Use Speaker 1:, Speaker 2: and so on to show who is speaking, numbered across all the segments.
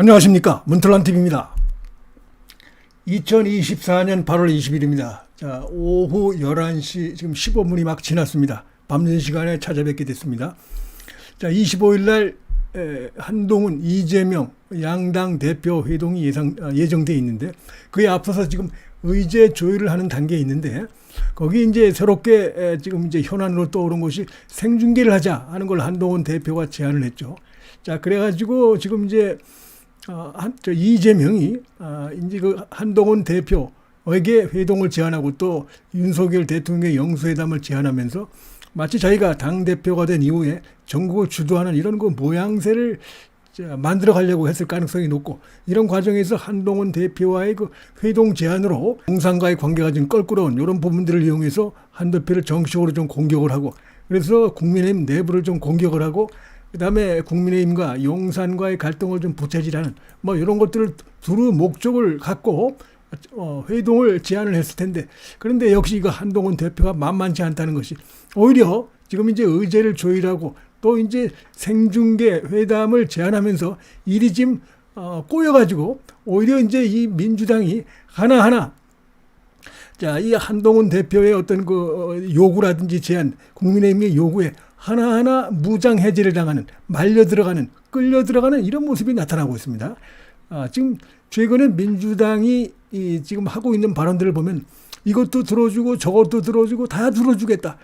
Speaker 1: 안녕하십니까 문틀란TV입니다. 2024년 8월 20일입니다. 자, 오후 11시 지금 15분이 막 지났습니다. 밤늦은 시간에 찾아뵙게 됐습니다. 자, 25일 날 에, 한동훈, 이재명 양당 대표 회동이 예상 아, 예정돼 있는데 그에 앞서서 지금 의제 조율을 하는 단계에 있는데 거기 이제 새롭게 에, 지금 이제 현안으로 떠오른 것이 생중계를 하자 하는 걸 한동훈 대표가 제안을 했죠. 자, 그래가지고 지금 이제 어, 한, 저 이재명이 아, 이제 그 한동훈 대표에게 회동을 제안하고 또 윤석열 대통령의 영수회담을 제안하면서 마치 자기가 당 대표가 된 이후에 전국을 주도하는 이런 그 모양새를 자, 만들어 가려고 했을 가능성이 높고 이런 과정에서 한동훈 대표와의 그 회동 제안으로 공상과의 관계가 좀 껄끄러운 이런 부분들을 이용해서 한 대표를 정식으로 좀 공격을 하고 그래서 국민의힘 내부를 좀 공격을 하고 그다음에 국민의힘과 용산과의 갈등을 좀 부채질하는 뭐 이런 것들을 두루 목적을 갖고 어, 회동을 제안을 했을 텐데 그런데 역시 이거 한동훈 대표가 만만치 않다는 것이 오히려 지금 이제 의제를 조율하고 또 이제 생중계 회담을 제안하면서 일이 지금 어, 꼬여가지고 오히려 이제 이 민주당이 하나하나 자, 이 한동훈 대표의 어떤 그 어, 요구라든지 제안, 국민의힘의 요구에 하나하나 무장 해제를 당하는, 말려 들어가는, 끌려 들어가는 이런 모습이 나타나고 있습니다. 아, 지금 최근에 민주당이 이 지금 하고 있는 발언들을 보면 이것도 들어주고 저것도 들어주고 다 들어주겠다.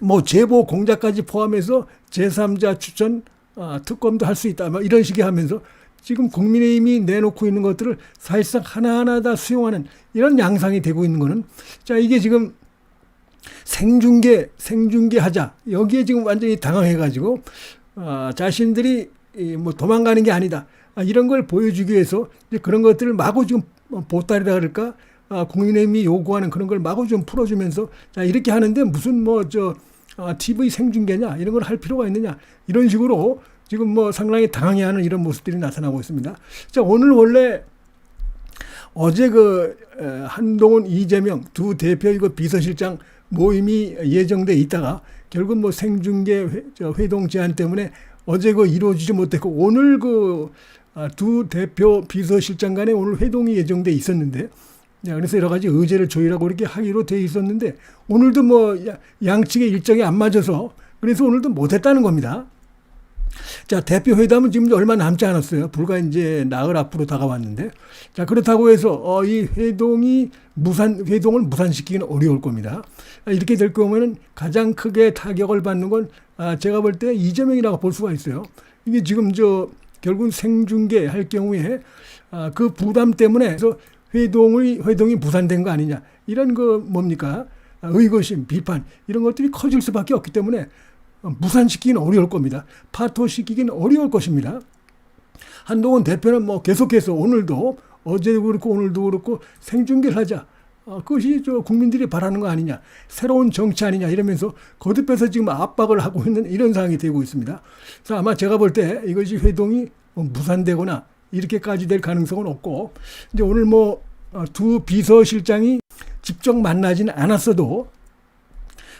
Speaker 1: 뭐 제보 공작까지 포함해서 제3자 추천 아, 특검도 할 수 있다. 뭐 이런 식의 하면서 지금 국민의힘이 내놓고 있는 것들을 사실상 하나하나 다 수용하는 이런 양상이 되고 있는 거는 자 이게 지금 생중계 생중계 하자. 여기에 지금 완전히 당황해가지고 아, 자신들이 이 뭐 도망가는 게 아니다. 아, 이런 걸 보여주기 위해서 이제 그런 것들을 마구 지금 보따리라 그럴까? 아, 국민의힘이 요구하는 그런 걸 마구 좀 풀어주면서 자 이렇게 하는데 무슨 뭐저 아, TV 생중계냐? 이런 걸 할 필요가 있느냐? 이런 식으로 지금 뭐 상당히 당황해하는 이런 모습들이 나타나고 있습니다. 자 오늘 원래 어제 그 에, 한동훈 이재명 두 대표 이거 비서실장 모임이 예정돼 있다가 결국 뭐 생중계 회, 저 회동 제안 때문에 어제 그 이루어지지 못했고 오늘 그 두 대표 비서실장 간에 오늘 회동이 예정돼 있었는데 야, 그래서 여러 가지 의제를 조율하고 이렇게 하기로 돼 있었는데 오늘도 뭐 양측의 일정이 안 맞아서 그래서 오늘도 못했다는 겁니다. 자, 대표 회담은 지금 얼마 남지 않았어요. 불과 이제 나흘 앞으로 다가왔는데. 자, 그렇다고 해서, 어, 이 회동이 무산, 회동을 무산시키기는 어려울 겁니다. 아, 이렇게 될 경우에는 가장 크게 타격을 받는 건, 아, 제가 볼 때 이재명이라고 볼 수가 있어요. 이게 지금 저, 결국 생중계 할 경우에, 아, 그 부담 때문에, 그래서 회동의, 회동이 무산된 거 아니냐. 이런 거 뭡니까? 아, 의구심, 비판, 이런 것들이 커질 수밖에 없기 때문에 무산시키기는 어려울 겁니다. 파토시키기는 어려울 것입니다. 한동훈 대표는 뭐 계속해서 오늘도 어제도 그렇고 오늘도 그렇고 생중계를 하자. 어, 그것이 저 국민들이 바라는 거 아니냐. 새로운 정치 아니냐 이러면서 거듭해서 지금 압박을 하고 있는 이런 상황이 되고 있습니다. 그래서 아마 제가 볼 때 이것이 회동이 뭐 무산되거나 이렇게까지 될 가능성은 없고 이제 오늘 뭐 두 비서실장이 직접 만나지는 않았어도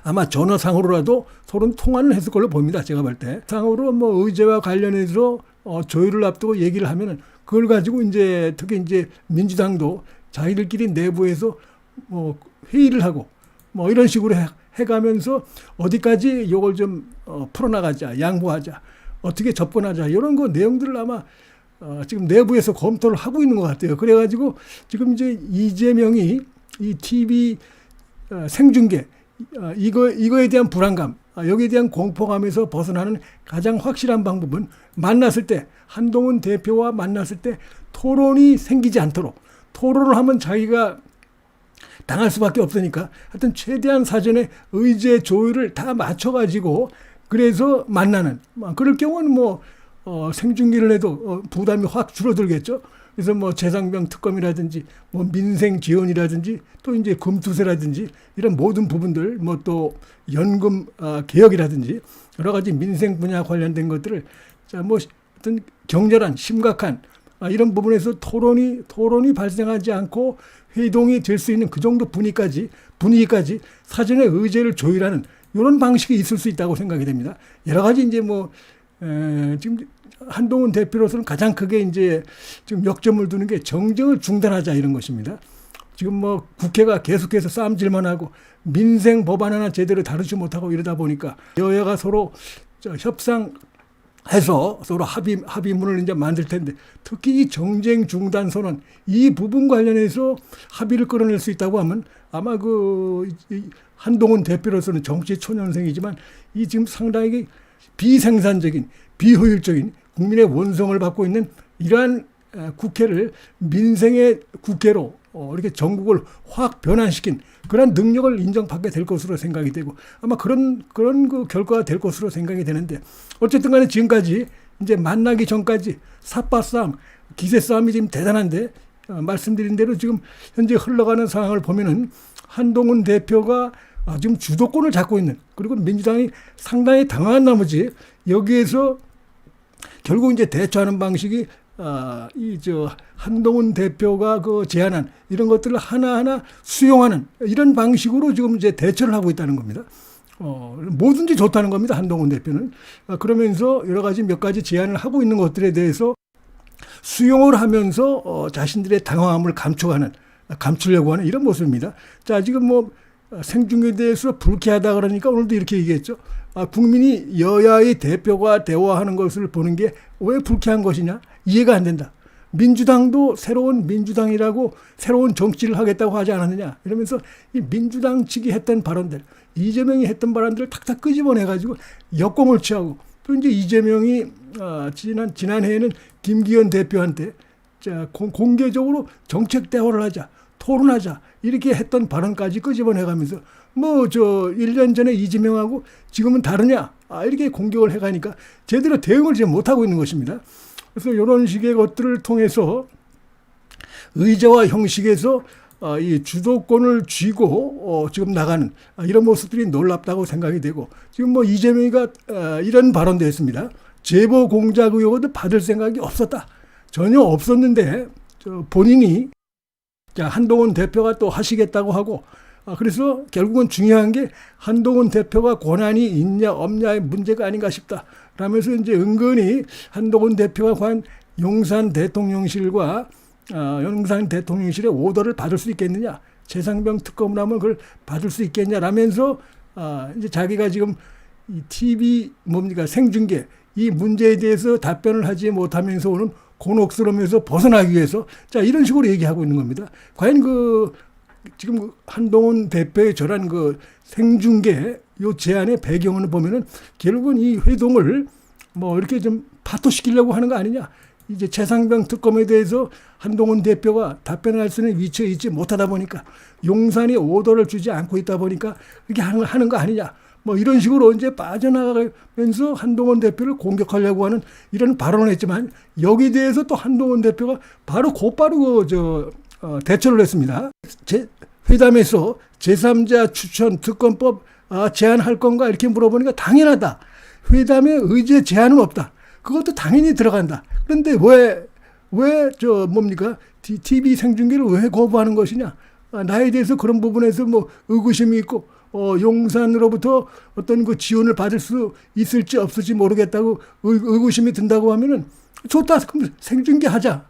Speaker 1: 아마 전화상으로라도 서로 통화를 했을 걸로 봅니다. 제가 볼 때. 상으로 뭐 의제와 관련해서 어, 조율을 앞두고 얘기를 하면은 그걸 가지고 이제 특히 이제 민주당도 자기들끼리 내부에서 뭐 회의를 하고 뭐 이런 식으로 해, 해가면서 어디까지 이걸 좀 어, 풀어나가자, 양보하자, 어떻게 접근하자 이런 거 내용들을 아마 어, 지금 내부에서 검토를 하고 있는 것 같아요. 그래가지고 지금 이제 이재명이 이 TV 어, 생중계 어, 이거 이거에 대한 불안감, 어, 여기에 대한 공포감에서 벗어나는 가장 확실한 방법은 만났을 때 한동훈 대표와 만났을 때 토론이 생기지 않도록 토론을 하면 자기가 당할 수밖에 없으니까 하여튼 최대한 사전에 의제 조율을 다 맞춰가지고 그래서 만나는 그럴 경우는 뭐 어, 생중계를 해도 어, 부담이 확 줄어들겠죠. 그래서 뭐 재상병 특검이라든지 뭐 민생 지원이라든지 또 이제 금투세라든지 이런 모든 부분들 뭐 또 연금 어, 개혁이라든지 여러 가지 민생 분야 관련된 것들을 자뭐 어떤 격렬한 심각한 아, 이런 부분에서 토론이 토론이 발생하지 않고 회동이 될 수 있는 그 정도 분위기까지 분위기까지 사전에 의제를 조율하는 이런 방식이 있을 수 있다고 생각이 됩니다. 여러 가지 이제 뭐 에, 지금 한동훈 대표로서는 가장 크게 이제 지금 역점을 두는 게 정쟁을 중단하자 이런 것입니다. 지금 뭐 국회가 계속해서 싸움질만 하고 민생 법안 하나 제대로 다루지 못하고 이러다 보니까 여야가 서로 저 협상 해서 서로 합의 합의문을 이제 만들 텐데 특히 이 정쟁 중단 선언 이 부분 관련해서 합의를 끌어낼 수 있다고 하면 아마 그 이- 한동훈 대표로서는 정치 초년생이지만 이 지금 상당히 비생산적인 비효율적인 국민의 원성을 받고 있는 이러한 어, 국회를 민생의 국회로 어, 이렇게 전국을 확 변환시킨 그런 능력을 인정받게 될 것으로 생각이 되고 아마 그런 그런 그 결과가 될 것으로 생각이 되는데 어쨌든 간에 지금까지 이제 만나기 전까지 삿바 싸움, 기세 싸움이 지금 대단한데 어, 말씀드린 대로 지금 현재 흘러가는 상황을 보면은 한동훈 대표가 아, 지금 주도권을 잡고 있는 그리고 민주당이 상당히 당황한 나머지 여기에서 결국 이제 대처하는 방식이 아, 이 저 한동훈 대표가 그 제안한 이런 것들을 하나하나 수용하는 이런 방식으로 지금 이제 대처를 하고 있다는 겁니다. 어, 뭐든지 좋다는 겁니다. 한동훈 대표는. 아, 그러면서 여러 가지 몇 가지 제안을 하고 있는 것들에 대해서 수용을 하면서 어, 자신들의 당황함을 감춰가는 감추려고 하는 이런 모습입니다. 자, 지금 뭐 생중계에 대해서 불쾌하다 그러니까 오늘도 이렇게 얘기했죠. 아, 국민이 여야의 대표가 대화하는 것을 보는 게 왜 불쾌한 것이냐? 이해가 안 된다. 민주당도 새로운 민주당이라고 새로운 정치를 하겠다고 하지 않았느냐? 이러면서 이 민주당 측이 했던 발언들, 이재명이 했던 발언들을 탁탁 끄집어내가지고 역공을 취하고 또 이제 이재명이 아, 지난 지난해에는 김기현 대표한테 자, 공, 공개적으로 정책 대화를 하자, 토론하자 이렇게 했던 발언까지 끄집어내가면서 뭐 저 1년 전에 이재명하고 지금은 다르냐 아, 이렇게 공격을 해가니까 제대로 대응을 지금 못하고 있는 것입니다. 그래서 이런 식의 것들을 통해서 의제와 형식에서 어, 이 주도권을 쥐고 어, 지금 나가는 아, 이런 모습들이 놀랍다고 생각이 되고 지금 뭐 이재명이가 어, 이런 발언도 했습니다. 제보 공작 의혹을 받을 생각이 없었다. 전혀 없었는데 저 본인이 자 한동훈 대표가 또 하시겠다고 하고 아, 그래서 결국은 중요한 게 한동훈 대표가 권한이 있냐 없냐의 문제가 아닌가 싶다. 라면서 이제 은근히 한동훈 대표가 과연 용산 대통령실과 어, 용산 대통령실의 오더를 받을 수 있겠느냐, 재상병 특검을 하면 그걸 받을 수 있겠냐라면서 어, 이제 자기가 지금 이 TV 뭡니까 생중계 이 문제에 대해서 답변을 하지 못하면서 오는 곤혹스러움에서 벗어나기 위해서 자 이런 식으로 얘기하고 있는 겁니다. 과연 그 지금 그 한동훈 대표의 저런 그 생중계 요 제안의 배경을 보면은 결국은 이 회동을 뭐 이렇게 좀 파토시키려고 하는 거 아니냐. 이제 최상병 특검에 대해서 한동훈 대표가 답변할 수 있는 위치에 있지 못하다 보니까 용산이 오더를 주지 않고 있다 보니까 이렇게 하는, 하는 거 아니냐. 뭐 이런 식으로 이제 빠져나가면서 한동훈 대표를 공격하려고 하는 이런 발언을 했지만 여기에 대해서 또 한동훈 대표가 바로 곧바로 그저 어, 대처를 했습니다. 제 회담에서 제3자 추천 특검법 아, 제안할 건가 이렇게 물어보니까 당연하다. 회담에 의제 제한은 없다. 그것도 당연히 들어간다. 그런데 왜, 왜, 저, 뭡니까? TV 생중계를 왜 거부하는 것이냐? 아, 나에 대해서 그런 부분에서 뭐 의구심이 있고, 어, 용산으로부터 어떤 그 지원을 받을 수 있을지 없을지 모르겠다고 의, 의구심이 든다고 하면은 좋다. 그럼 생중계 하자.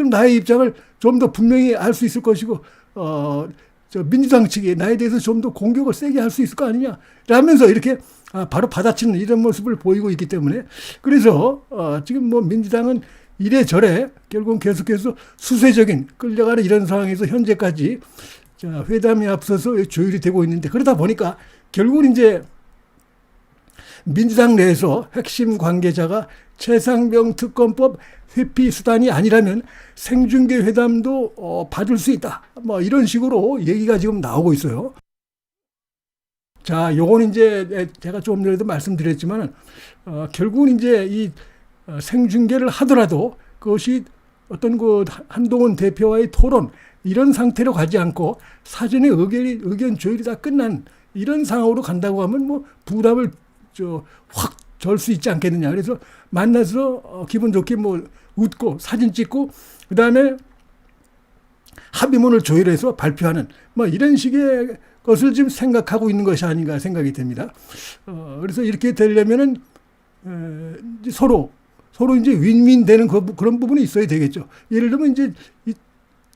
Speaker 1: 그럼 나의 입장을 좀 더 분명히 알 수 있을 것이고, 어, 저 민주당 측이 나에 대해서 좀 더 공격을 세게 할 수 있을 거 아니냐. 라면서 이렇게 아, 바로 받아치는 이런 모습을 보이고 있기 때문에 그래서 어, 지금 뭐 민주당은 이래저래 결국은 계속해서 수세적인 끌려가는 이런 상황에서 현재까지 자, 회담에 앞서서 조율이 되고 있는데 그러다 보니까 결국은 이제 민주당 내에서 핵심 관계자가 최상병 특검법 회피 수단이 아니라면 생중계 회담도 어, 받을 수 있다. 뭐 이런 식으로 얘기가 지금 나오고 있어요. 자, 요건 이제 제가 조금 전에도 말씀드렸지만 어, 결국은 이제 이 어, 생중계를 하더라도 그것이 어떤 그 한동훈 대표와의 토론 이런 상태로 가지 않고 사전에 의견이 의견 조율이 다 끝난 이런 상황으로 간다고 하면 뭐 부담을 저확 절 수 있지 않겠느냐. 그래서 만나서 어, 기분 좋게 뭐 웃고 사진 찍고 그 다음에 합의문을 조율해서 발표하는 뭐 이런 식의 것을 지금 생각하고 있는 것이 아닌가 생각이 됩니다. 어, 그래서 이렇게 되려면은 에, 서로 서로 이제 윈윈 되는 그, 부- 그런 부분이 있어야 되겠죠. 예를 들면 이제 이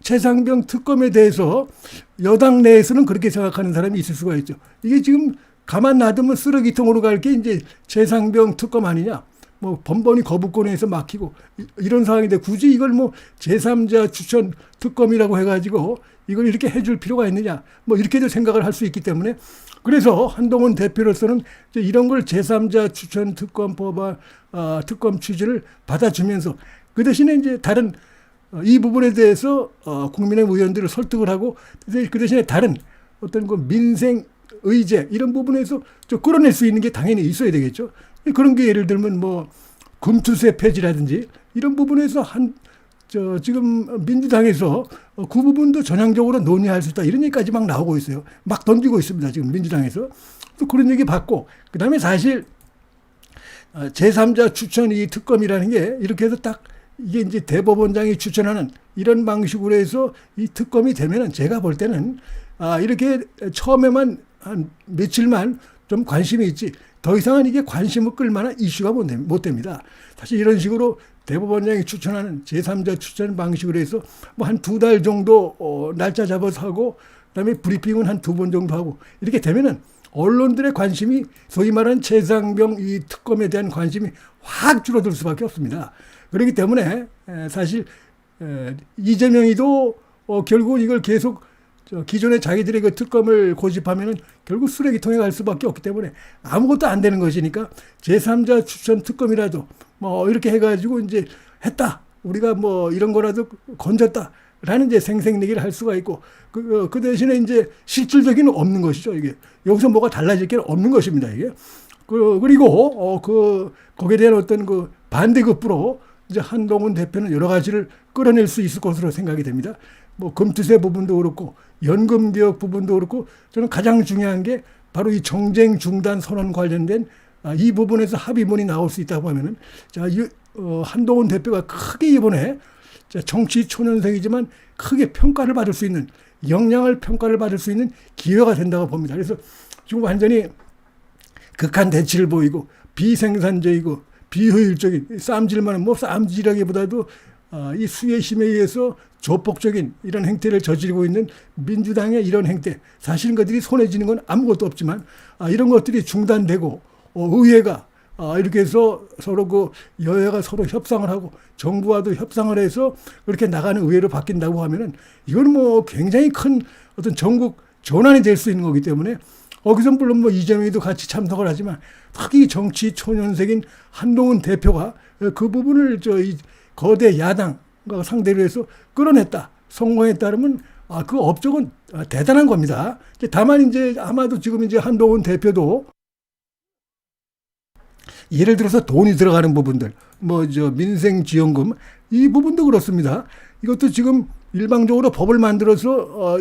Speaker 1: 최상병 특검에 대해서 여당 내에서는 그렇게 생각하는 사람이 있을 수가 있죠. 이게 지금 가만 놔두면 쓰레기통으로 갈 게 이제 최상병 특검 아니냐. 뭐 번번이 거부권에서 막히고 이- 이런 상황인데 굳이 이걸 뭐 제3자 추천 특검이라고 해가지고 이걸 이렇게 해줄 필요가 있느냐. 뭐 이렇게도 생각을 할 수 있기 때문에 그래서 한동훈 대표로서는 이런 걸 제3자 추천 특검 법안 아, 특검 취지를 받아주면서 그 대신에 이제 다른 어, 이 부분에 대해서 어, 국민의 의원들을 설득을 하고 그 대신에 다른 어떤 그 민생 의제 이런 부분에서 좀 끌어낼 수 있는 게 당연히 있어야 되겠죠. 그런 게 예를 들면 뭐 금투세 폐지라든지 이런 부분에서 한 저 지금 민주당에서 어, 그 부분도 전향적으로 논의할 수 있다 이런 얘기까지 막 나오고 있어요. 막 던지고 있습니다. 지금 민주당에서 또 그런 얘기 받고 그다음에 사실 어, 제3자 추천 이 특검이라는 게 이렇게 해서 딱 이게 이제 대법원장이 추천하는 이런 방식으로 해서 이 특검이 되면은 제가 볼 때는 아 이렇게 처음에만 한 며칠만 좀 관심이 있지 더 이상은 이게 관심을 끌 만한 이슈가 못, 됩- 못 됩니다. 사실 이런 식으로 대법원장이 추천하는 제3자 추천 방식으로 해서 뭐 한 두 달 정도 어, 날짜 잡아서 하고 그다음에 브리핑은 한 두 번 정도 하고 이렇게 되면은 언론들의 관심이 소위 말하는 최상병 이 특검에 대한 관심이 확 줄어들 수밖에 없습니다. 그렇기 때문에 에, 사실 에, 이재명이도 어, 결국 이걸 계속 저 기존에 자기들의 그 특검을 고집하면은 결국 쓰레기통에 갈 수밖에 없기 때문에 아무것도 안 되는 것이니까 제3자 추천 특검이라도 뭐 이렇게 해가지고 이제 했다. 우리가 뭐 이런 거라도 건졌다. 라는 이제 생생내기를 할 수가 있고 그, 어, 그 대신에 이제 실질적인 없는 것이죠 이게 여기서 뭐가 달라질 게 없는 것입니다 이게 그 그리고 어 그 거기에 대한 어떤 그 반대급부로 이제 한동훈 대표는 여러 가지를 끌어낼 수 있을 것으로 생각이 됩니다. 뭐 금투세 부분도 그렇고 연금 개혁 부분도 그렇고 저는 가장 중요한 게 바로 이 정쟁 중단 선언 관련된 아, 이 부분에서 합의문이 나올 수 있다고 하면은 자, 이, 어, 한동훈 대표가 크게 이번에 자, 정치 초년생이지만 크게 평가를 받을 수 있는 역량을 평가를 받을 수 있는 기회가 된다고 봅니다. 그래서 지금 완전히 극한 대치를 보이고 비생산적이고 비효율적인 쌈질만은 뭐 쌈질하기보다도 아, 이 수의 힘에 의해서 조폭적인 이런 행태를 저지르고 있는 민주당의 이런 행태. 사실은 그들이 손에 쥐는 건 아무것도 없지만 아, 이런 것들이 중단되고 어, 의회가 아, 이렇게 해서 서로 그 여야가 서로 협상을 하고 정부와도 협상을 해서 그렇게 나가는 의회로 바뀐다고 하면은 이건 뭐 굉장히 큰 어떤 전국 전환이 될 수 있는 거기 때문에 거기서 물론 뭐 이재명이도 같이 참석을 하지만 특히 정치 초년생인 한동훈 대표가 그 부분을 저 이 거대 야당과 상대로 해서 끌어냈다 성공했다면 아, 그 업적은 아, 대단한 겁니다. 다만 이제 아마도 지금 이제 한동훈 대표도 예를 들어서 돈이 들어가는 부분들, 뭐 저 민생 지원금 이 부분도 그렇습니다. 이것도 지금 일방적으로 법을 만들어서 어,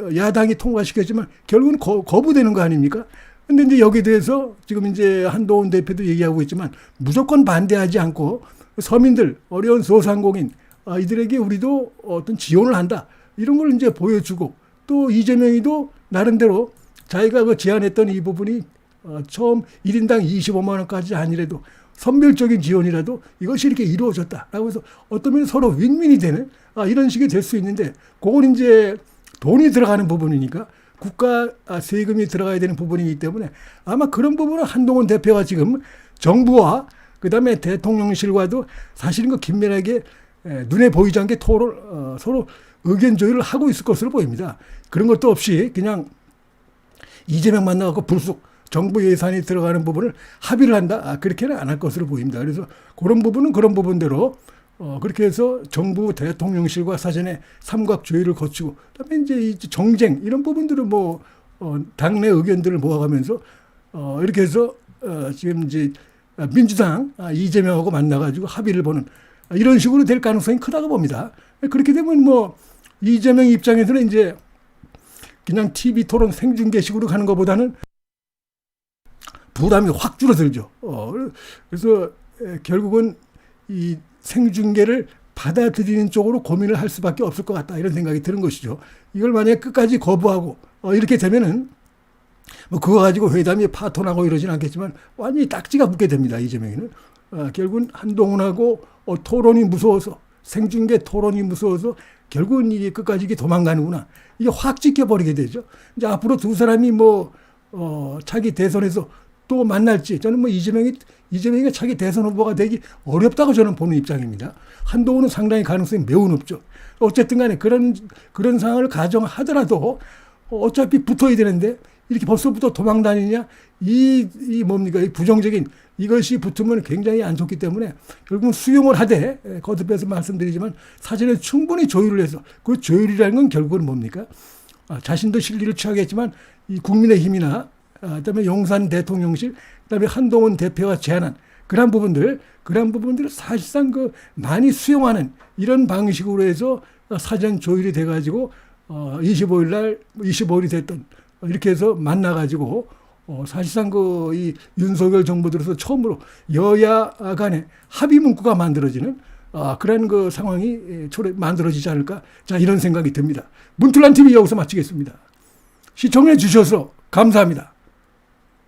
Speaker 1: 야- 어, 야당이 통과시켰지만 결국은 거, 거부되는 거 아닙니까? 근데 이제 여기에 대해서 지금 이제 한동훈 대표도 얘기하고 있지만 무조건 반대하지 않고 서민들, 어려운 소상공인 아, 이들에게 우리도 어떤 지원을 한다. 이런 걸 이제 보여주고 또 이재명이도 나름대로 자기가 그 제안했던 이 부분이 어, 처음 1인당 25만 원까지 아니라도 선별적인 지원이라도 이것이 이렇게 이루어졌다라고 해서 어떤 면에 서로 윈윈이 되는 아, 이런 식이 될 수 있는데 그건 이제 돈이 들어가는 부분이니까 국가 아, 세금이 들어가야 되는 부분이기 때문에 아마 그런 부분은 한동훈 대표가 지금 정부와 그다음에 대통령실과도 사실은 그 긴밀하게 에, 눈에 보이지 않게 토론 어, 서로 의견 조율을 하고 있을 것으로 보입니다. 그런 것도 없이 그냥 이재명 만나갖고 불쑥 정부 예산이 들어가는 부분을 합의를 한다. 아, 그렇게는 안 할 것으로 보입니다. 그래서 그런 부분은 그런 부분대로 어, 그렇게 해서 정부 대통령실과 사전에 삼각 조율을 거치고 그다음에 이제 이 정쟁 이런 부분들을 뭐 어, 당내 의견들을 모아가면서 어, 이렇게 해서 어, 지금 이제 민주당 아, 이재명하고 만나가지고 합의를 보는 아, 이런 식으로 될 가능성이 크다고 봅니다. 그렇게 되면 뭐 이재명 입장에서는 이제 그냥 TV 토론 생중계식으로 가는 것보다는 부담이 확 줄어들죠. 어, 그래서 에, 결국은 이 생중계를 받아들이는 쪽으로 고민을 할 수밖에 없을 것 같다 이런 생각이 드는 것이죠. 이걸 만약에 끝까지 거부하고 어, 이렇게 되면은 뭐 그거 가지고 회담이 파토나고 이러진 않겠지만 완전히 딱지가 붙게 됩니다. 이재명이는. 어, 결국은 한동훈하고 어, 토론이 무서워서 생중계 토론이 무서워서 결국은 이게 끝까지 이게 도망가는구나. 이게 확 찍혀버리게 되죠. 이제 앞으로 두 사람이 뭐, 어, 차기 대선에서 또 만날지 저는 뭐 이재명이, 이재명이 차기 대선 후보가 되기 어렵다고 저는 보는 입장입니다. 한동훈은 상당히 가능성이 매우 높죠. 어쨌든 간에 그런, 그런 상황을 가정하더라도 어차피 붙어야 되는데 이렇게 벌써부터 도망 다니냐 이, 이 뭡니까 이 부정적인 이것이 붙으면 굉장히 안 좋기 때문에 결국은 수용을 하되 예, 거듭해서 말씀드리지만 사전에 충분히 조율을 해서 그 조율이라는 건 결국은 뭡니까 아, 자신도 실리를 취하겠지만 이 국민의 힘이나 아, 그다음에 용산 대통령실 그다음에 한동훈 대표가 제안한 그런 부분들 그런 부분들을 사실상 그 많이 수용하는 이런 방식으로 해서 사전 조율이 돼가지고 어, 25일 날 25일이 됐던 이렇게 해서 만나가지고 어, 사실상 그 이 윤석열 정부 들어서 처음으로 여야 간에 합의 문구가 만들어지는 아, 그런 그 상황이 예, 초래 만들어지지 않을까 자 이런 생각이 듭니다. 문틀란 TV 여기서 마치겠습니다. 시청해 주셔서 감사합니다.